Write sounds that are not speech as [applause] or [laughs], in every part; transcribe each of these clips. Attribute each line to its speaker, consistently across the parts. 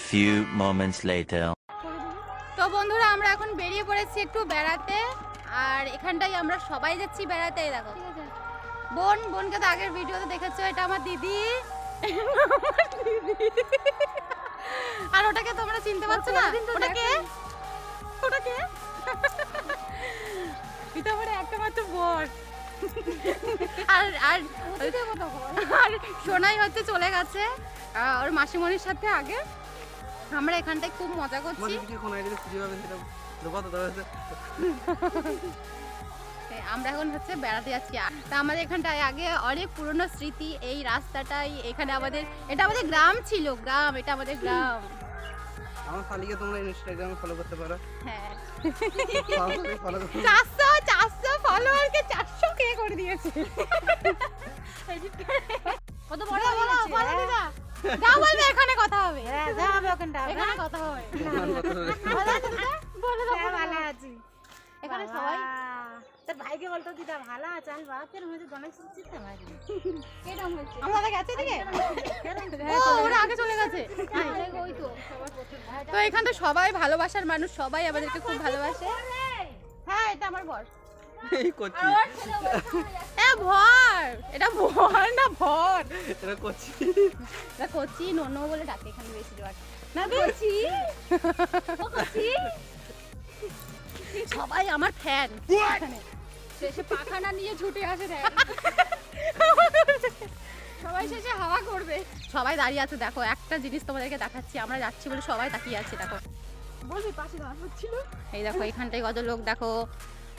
Speaker 1: few moments later.
Speaker 2: তো বন্ধুরা আমরা এখন বেরিয়ে পড়েছি একটু বেড়াতে। আর এখানটাই আমরা সবাই যাচ্ছি বেড়াতে দেখো। বোন বোনকে তো আগের ভিডিওতে দেখেছ এটা আমার দিদি। [laughs] আর ওটাকে তোমরা চিনতে পারছ না? ওটাকে ওটাকে এটা আমার একটা মাত্র বোন আর আর আর সোনাই হচ্ছে চলে গেছে আহ, ওর মাসিমণির সাথে আগে। আমরা এখানটায় খুব মজা করছি। আমরা এখন হচ্ছে বেড়াতে যাচ্ছি। তা আমাদের এখানটায় আগে অনেক পুরনো স্মৃতি এই রাস্তাটাই এখানে আমাদের এটা আমাদের গ্রাম ছিল গ্রাম এটা আমাদের গ্রাম।
Speaker 3: আমার শালিকে তোমরা ইনস্টাগ্রামে ফলো করতে পারো।
Speaker 2: হ্যাঁ। চারশো চারশো ফলোয়ারকে চারশো কে করে দিয়েছে? কত বড় বলো বলো দিদা। যা বলবে এখানে কথা হবে।
Speaker 4: হ্যাঁ যা হবে ওখানটা
Speaker 2: এখানে কথা হবে। ভালো আছো দিদা বলে দাও
Speaker 4: হ্যাঁ, ভালো আছি।
Speaker 2: এখানে সবাই?
Speaker 4: তোর ভাইকে বলতো দিদা ভালো আছে আমি বাবা কেন হয়েছে? গণেশ চিনতে পারি
Speaker 2: আমাদের গেছে দিকে ও ওরা আগে চলে গেছে। তো। এখানে তো সবাই ভালোবাসার মানুষ সবাই আমাদেরকে খুব ভালোবাসে। হ্যাঁ এটা আমার বর।
Speaker 3: এই করছি
Speaker 2: ভর। এটা ভর না ভর।
Speaker 3: এটা করছি
Speaker 2: এটা কচি নন্য বলে ডাকে এখানে বেশি জোয়ার না কচি। ও কচি। সবাই আমার ফ্যান শেষে পাখানা নিয়ে ছুটে আসে দেখ। সবাই শেষে হাওয়া করবে। সবাই দাঁড়িয়ে আছে দেখো একটা জিনিস তোমাদেরকে দেখাচ্ছি আমরা যাচ্ছি বলে সবাই তাকিয়ে আছে দেখো।
Speaker 4: বলবি পাশে দাঁড়ানো হচ্ছিল
Speaker 2: এই দেখো এখানটায় কত লোক দেখো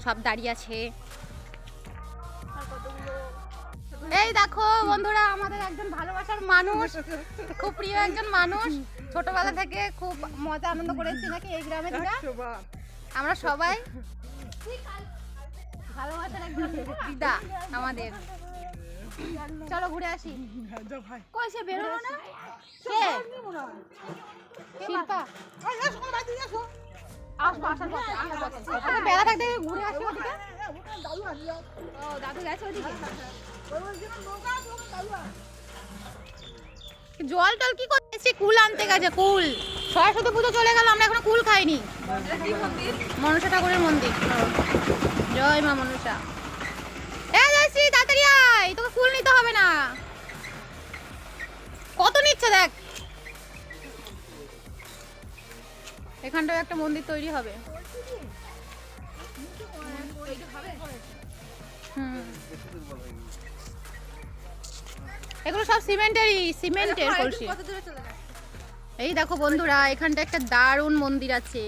Speaker 2: সব দাঁড়িয়ে আছে। এই দেখো, বন্ধুরা, আমাদের একজন ভালোবাসার মানুষ, খুব প্রিয় একজন মানুষ। ছোটবেলা থেকে খুব মজা আনন্দ করেছি নাকি এই গ্রামে আমরা সবাই ভালোবাসার দিদা আমাদের। চলো ঘুরে আসি। কই, সে বেরোলো না? শিল্পা। আসব আসার পথে আসার পথে বেলা থাকতে ঘুরে আসি ওদিকে? ও দাদু গেছে ওদিকে? জল টল কি করতেছি কুল আনতে গেছে কুল। সরস্বতী পুজো চলে গেল আমরা এখনও কুল খাইনি। মনসা ঠাকুরের মন্দির। জয় মা মনসা। এ যাচ্ছি তাড়াতাড়ি আয় তোকে ফুল নিতে হবে না। কত নিচ্ছে দেখ? এখানটাও একটা মন্দির তৈরি হবে। হুম। এগুলো সব সিমেন্টেরই সিমেন্টের কলসি। এই দেখো বন্ধুরা এখানটা একটা দারুণ মন্দির আছে।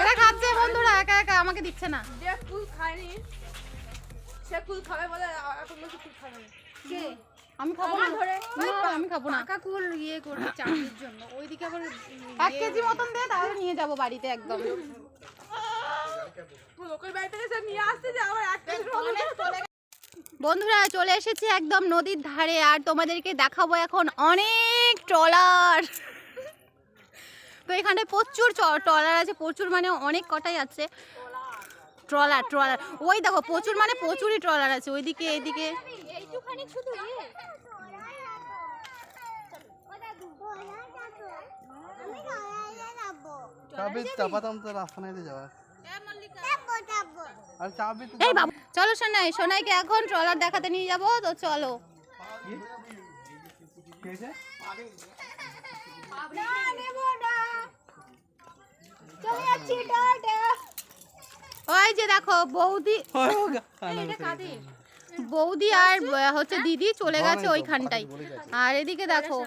Speaker 2: এরা খাচ্ছে বন্ধুরা একা একা আমাকে দিচ্ছে না।
Speaker 5: যে সে কুল খাবে বলে এখন বলছে কুল খাবে না।
Speaker 2: আমি খাব না। না, আমি খাব না।
Speaker 5: পাকা কুল ইয়ে করবে চাকরির জন্য। ওইদিকে আবার
Speaker 2: এক কেজি মতন দে তাহলে নিয়ে যাব বাড়িতে একদম।
Speaker 5: লোকের বাড়ি সে নিয়ে আসতে যে আবার এক কেজির মতো
Speaker 2: বন্ধুরা চলে এসেছি একদম নদীর ধারে আর তোমাদেরকে দেখাবো এখন অনেক ট্রলার। তো এখানে প্রচুর ট্রলার আছে প্রচুর মানে অনেক কটাই আছে। Trawler trawler. ওই দেখো প্রচুর মানে প্রচুরই ট্রলার আছে ওইদিকে বাবু চলো সোনাই সোনাইকে এখন ট্রলার দেখাতে নিয়ে যাব তো চলো।
Speaker 3: কি হয়েছে?
Speaker 2: ওই যে দেখো বৌদি। [laughs] বৌদি আর হচ্ছে দিদি চলে গেছে ওইখানটাই। আর এদিকে দেখো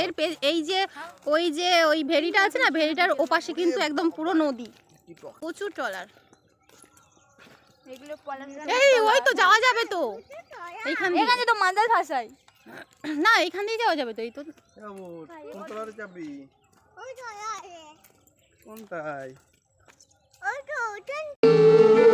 Speaker 2: এর পে- এই যে ওই যে ওই ভেড়িটা আছে না ভেড়িটার ওপাশে কিন্তু একদম পুরো নদী। প্রচুর ট্রলার। এই ওই তো যাওয়া যাবে তো। এইখান
Speaker 5: এখানে তো ভাষায়।
Speaker 2: না এইখান দিয়ে যাওয়া যাবে তো এই তো।
Speaker 3: যাব কোন তলার
Speaker 2: 我走真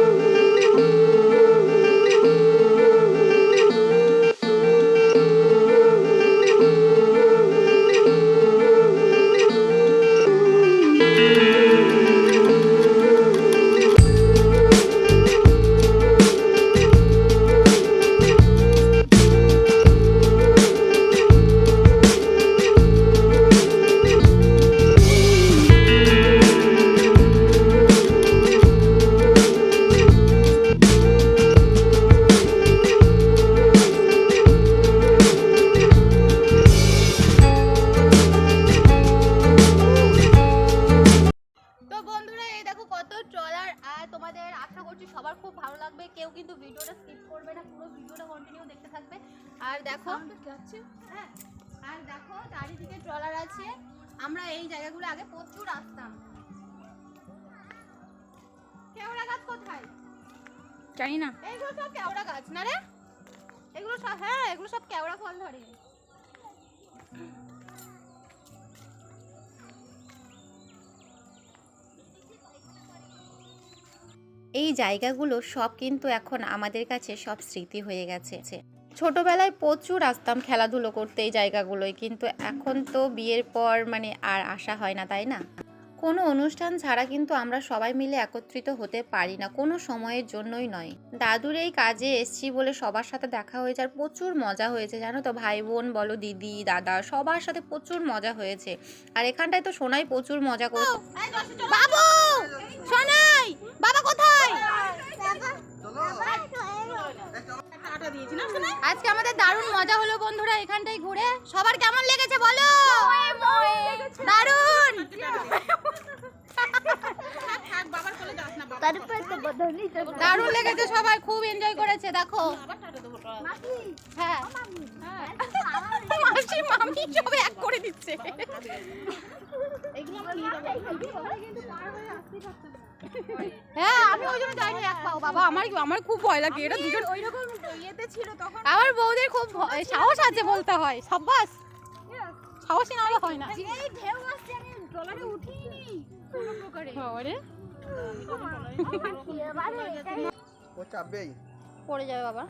Speaker 5: জানি না।
Speaker 2: এইগুলো সব কেওড়া গাছ না রে? এগুলো সব হ্যাঁ এগুলো সব কেওড়া ফল ধরে।
Speaker 1: এই জায়গাগুলো সব কিন্তু এখন আমাদের কাছে সব স্মৃতি হয়ে গেছে। ছোটবেলায় প্রচুর আসতাম খেলাধুলো করতে এই জায়গাগুলোয় কিন্তু এখন তো বিয়ের পর মানে আর আসা হয় না তাই না? কোনো অনুষ্ঠান ছাড়া কিন্তু আমরা সবাই মিলে একত্রিত হতে পারি না, কোনো সময়ের জন্যই নয়। দাদুর এই কাজে এসছি বলে সবার সাথে দেখা হয়েছে আর প্রচুর মজা হয়েছে, জানো তো? ভাই বোন বলো, দিদি, দাদা, সবার সাথে প্রচুর মজা হয়েছে। আর এখানটায় তো সোনাই প্রচুর মজা করছে
Speaker 2: বাবু! সোনাই! বাবা কোথায়? আজকে আমাদের দারুণ মজা হলো বন্ধুরা এখানটায় ঘুরে। সবার কেমন লেগেছে বলো? দারুণ! দারুণ লেগেছে সবাই খুব এনজয় করেছে দেখো। হ্যাঁ। মাসি মামি সব এক করে দিচ্ছে। হ্যাঁ আমি ওই জন্য যাইনি এক পাও। বাবা আমার আমার খুব ভয় লাগে এটা দুজন
Speaker 5: ওইরকম ইয়েতে ছিল তখন।
Speaker 2: আমার বউদের খুব সাহস আছে বলতে হয়। সাব্বাস। সাহসী না হলে হয় না।
Speaker 5: এই ঢেউ আসছে আমি ট্রলারে উঠিনি কোনো প্রকারে
Speaker 2: বাবারে।
Speaker 3: ও চাপবেই।
Speaker 2: পড়ে যাবে বাবা।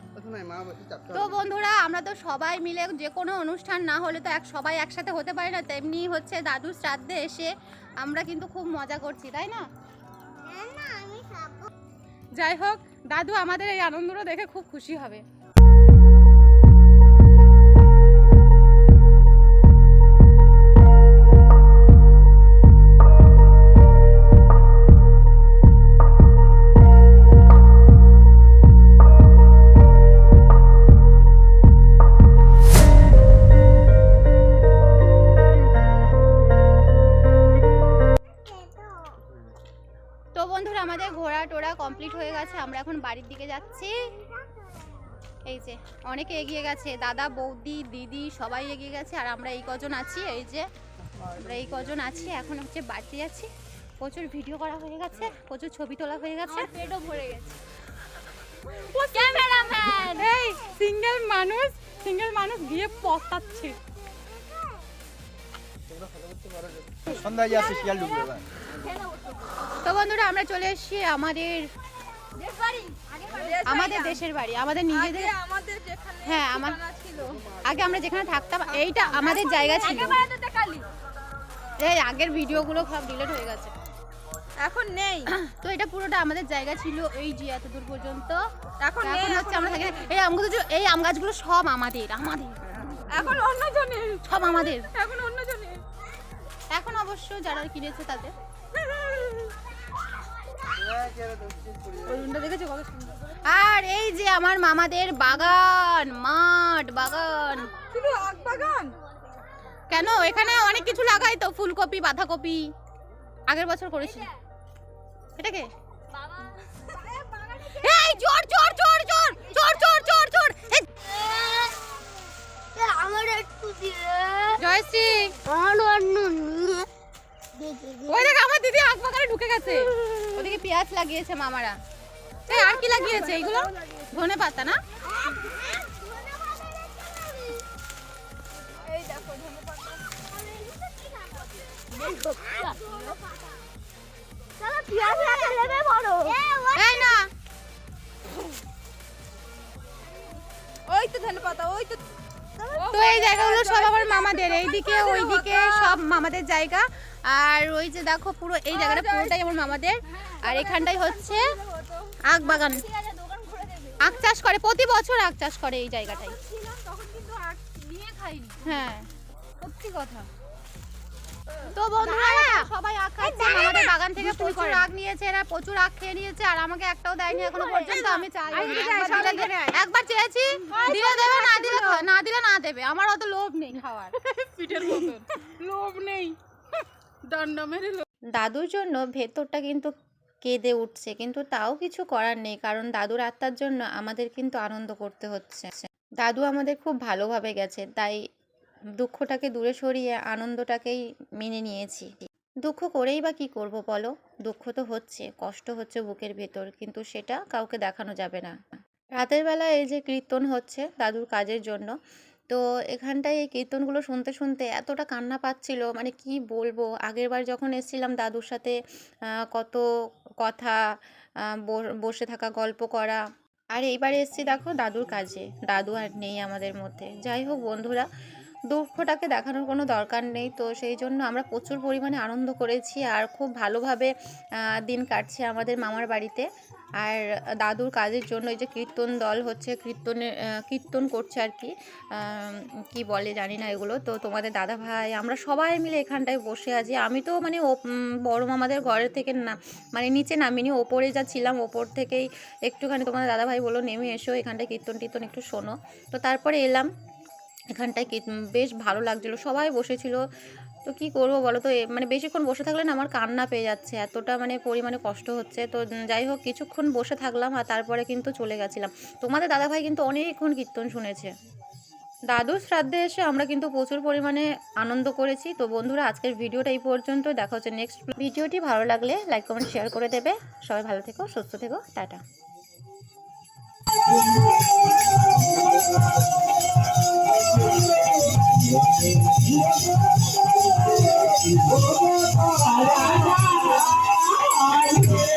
Speaker 2: তো বন্ধুরা আমরা তো সবাই মিলে যে কোনো অনুষ্ঠান না হলে তো এক সবাই একসাথে হতে পারে না তেমনি হচ্ছে দাদুর শ্রাদ্ধে এসে আমরা কিন্তু খুব মজা করছি তাই না? যাই হোক দাদু আমাদের এই আনন্দটা দেখে খুব খুশি হবে। বাড়ির দিকে যাচ্ছি। এই যে অনেকে এগিয়ে গেছে। দাদা বৌদি দিদি সবাই এগিয়ে গেছে আর আমরা এই কজন আছি এই যে আমরা এই কজন আছি এখন হচ্ছে বাড়িতে যাচ্ছি। প্রচুর ভিডিও করা হয়ে গেছে প্রচুর ছবি তোলা হয়ে গেছে।
Speaker 5: পেটও ভরে গেছে।
Speaker 2: ক্যামেরাম্যান! এই সিঙ্গেল মানুষ সিঙ্গেল মানুষ গিয়ে পস্তাচ্ছে তো বন্ধুরা আমরা চলে এসেছি আমাদের আমাদের দেশের বাড়ি আমাদের নিজেদের
Speaker 5: আমাদের যেখানে
Speaker 2: হ্যাঁ আমার আগে আমরা যেখানে থাকতাম এইটা আমাদের জায়গা ছিল। এই আগের ভিডিওগুলো সব ডিলিট হয়ে গেছে।
Speaker 5: এখন নেই।
Speaker 2: তো এটা পুরোটা আমাদের জায়গা ছিল এই যে এত দূর পর্যন্ত।
Speaker 5: এখন
Speaker 2: এখন হচ্ছে আমরা থাকি এই আম এই আম গাছগুলো সব আমাদের আমাদের।
Speaker 5: এখন অন্য জনের
Speaker 2: সব আমাদের।
Speaker 5: এখন অন্য জনের
Speaker 2: এখন অবশ্য যারা কিনেছে তাদের। [laughs] দেখেছ? কত সুন্দর। আর এই যে আমার মামাদের বাগান মাঠ বাগান।
Speaker 5: শুধু আগ বাগান?
Speaker 2: কেন? এখানে অনেক কিছু লাগাই তো ফুলকপি বাঁধাকপি। আগের বছর করেছি। এটাকে এই
Speaker 6: আমার একটু দিয়ে
Speaker 2: জয়শ্রী।
Speaker 6: আমার অন্য
Speaker 2: দিদি আখ বাগানে ঢুকে গেছে। ওদিকে পেঁয়াজ লাগিয়েছে মামারা। এই আর কি লাগিয়েছে এইগুলো ধনে পাতা না?
Speaker 5: ওই তো ধন্যবাদ ওই তো
Speaker 2: তো এই জায়গাগুলো সব আমার মামাদের এইদিকে ওইদিকে সব মামাদের জায়গা। আর ওই যে দেখো পুরো এই জায়গাটা পুরোটাই আমার মামাদের আর এখানটাই হচ্ছে আখ বাগান আখ চাষ করে প্রতি বছর আখ চাষ করে এই জায়গাটাই হ্যাঁ
Speaker 5: সত্যি কথা
Speaker 2: তো বন্ধুরা সবাই আখ খাচ্ছে আমাদের বাগান থেকে প্রচুর আখ নিয়েছে এরা প্রচুর আখ খেয়ে নিয়েছে আর আমাকে একটাও দেয়নি এখনও পর্যন্ত আমি চাই একবার চেয়েছি দিলে দেবে না দিলে না দিলে না দেবে আমার অত লোভ নেই খাওয়ার
Speaker 5: পিঠের মতন লোভ নেই মেরে
Speaker 1: দাদুর জন্য ভেতরটা কিন্তু কেঁদে উঠছে, কিন্তু তাও কিছু করার নেই, কারণ দাদুর আত্মার জন্য আমাদের কিন্তু আনন্দ করতে হচ্ছে। দাদু আমাদের খুব ভালোভাবে গেছে, তাই দুঃখটাকে দূরে সরিয়ে আনন্দটাকেই মেনে নিয়েছি। দুঃখ করেই বা কী করব বলো? দুঃখ তো হচ্ছে, কষ্ট হচ্ছে বুকের ভেতর, কিন্তু সেটা কাউকে দেখানো যাবে না। রাতের বেলা এই যে কীর্তন হচ্ছে দাদুর কাজের জন্য তো এখানটায় এই কীর্তনগুলো শুনতে শুনতে এতটা কান্না পাচ্ছিল। মানে কি বলব? আগের বার যখন এসেছিলাম দাদুর সাথে কত কথা বসে থাকা, গল্প করা। আর এইবার এসছি দেখো দাদুর কাজে। দাদু আর নেই আমাদের মধ্যে। যাই হোক বন্ধুরা দুঃখটাকে দেখানোর কোনো দরকার নেই। তো সেই জন্য আমরা প্রচুর পরিমাণে আনন্দ করেছি আর খুব ভালোভাবে দিন কাটছে আমাদের মামার বাড়িতে। আর দাদুর কাজের জন্য এই যে কীর্তন দল হচ্ছে, কীর্তনে কীর্তন করছে আর কি কি বলে জানি না এগুলো। তো তোমাদের দাদা ভাই, আমরা সবাই মিলে এখানটায় বসে আছি। আমি তো মানে বড় মামাদের ঘরের থেকে না মানে নিচে নামিনি, ওপরে যা ছিলাম, ওপর থেকেই একটুখানি তোমাদের দাদা ভাই বলল, নেমে এসো, এখানটায় কীর্তন টীর্তন একটু শোনো। তো তারপরে এলাম। এখানটায় বেশ ভালো লাগছিল। সবাই বসেছিল। তো কি করব বলো তো? মানে বেশিক্ষণ বসে থাকলে না আমার কান্না পেয়ে যাচ্ছে। এতটা মানে পরিমাণে কষ্ট হচ্ছে। তো যাই হোক, কিছুক্ষণ বসে থাকলাম আর তারপরে কিন্তু চলে গেছিলাম। তোমাদের দাদাভাই কিন্তু অনেকক্ষণ কীর্তন শুনেছে। দাদুর শ্রাদ্ধে এসে আমরা কিন্তু প্রচুর পরিমাণে আনন্দ করেছি। তো বন্ধুরা, আজকের ভিডিওটা এই পর্যন্ত। দেখা হচ্ছে নেক্সট ভিডিওটি ভালো লাগলে লাইক কমেন্ট শেয়ার করে দেবে। সবাই ভালো থেকো, সুস্থ থেকো। টাটা।
Speaker 7: Oh,